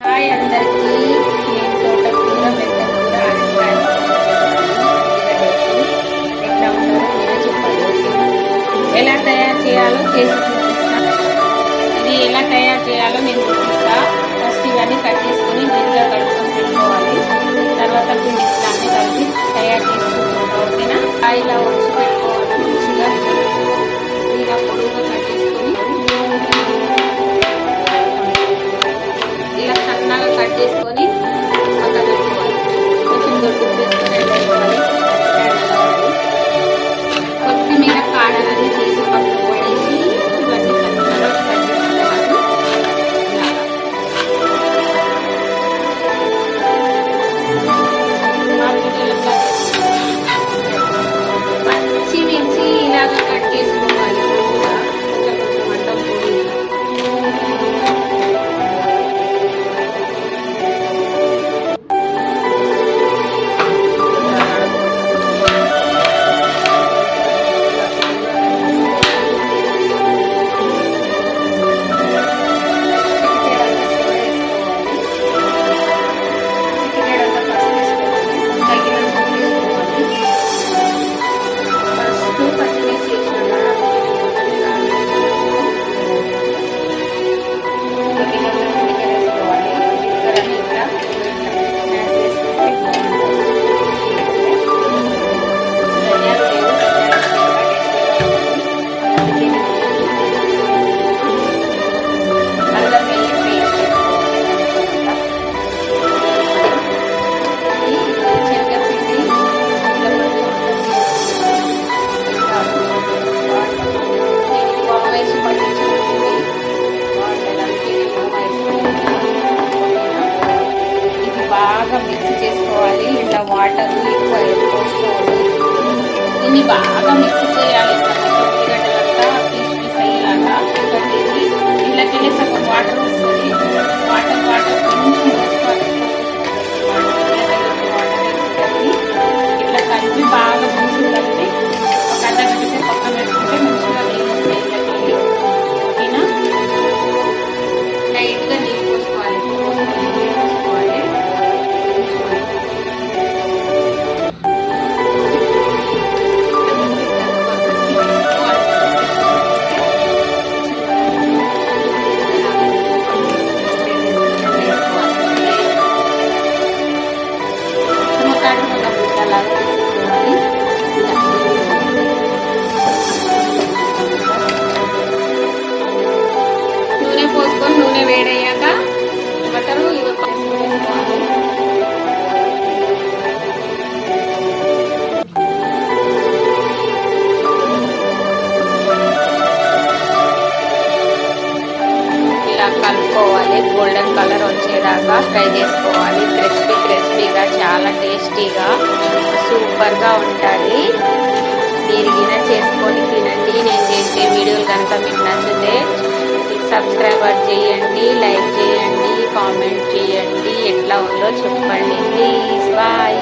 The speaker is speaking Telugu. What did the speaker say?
హాయ్ అందరికీ. నేను తోటకూర మెంతకూర అరటికాయ ఎట్లా ఉన్నారో మీరే చెప్పండి ఎలా తయారు చేయాలో చేసి చూపిస్తాను ఇది ఎలా తయారు చేయాలో నేను చూపిస్తా. ఫస్ట్ ఇవన్నీ కట్ చేసుకొని నీట్గా కడుపు 你爸刚没出去呀？గోల్డెన్ కలర్ వచ్చేదాకా ఫ్రై చేసుకోవాలి. క్రిస్పీ క్రిస్పీగా చాలా టేస్టీగా సూపర్గా ఉంటుంది. మీరు గిన చేసుకొని తినండి. నేను చేసే వీడియోలు కనుక మీకు నచ్చితే సబ్స్క్రైబర్ చేయండి లైక్ చేయండి కామెంట్ చేయండి. ఎట్లా ఉందో చెప్పండి ప్లీజ్ బాయ్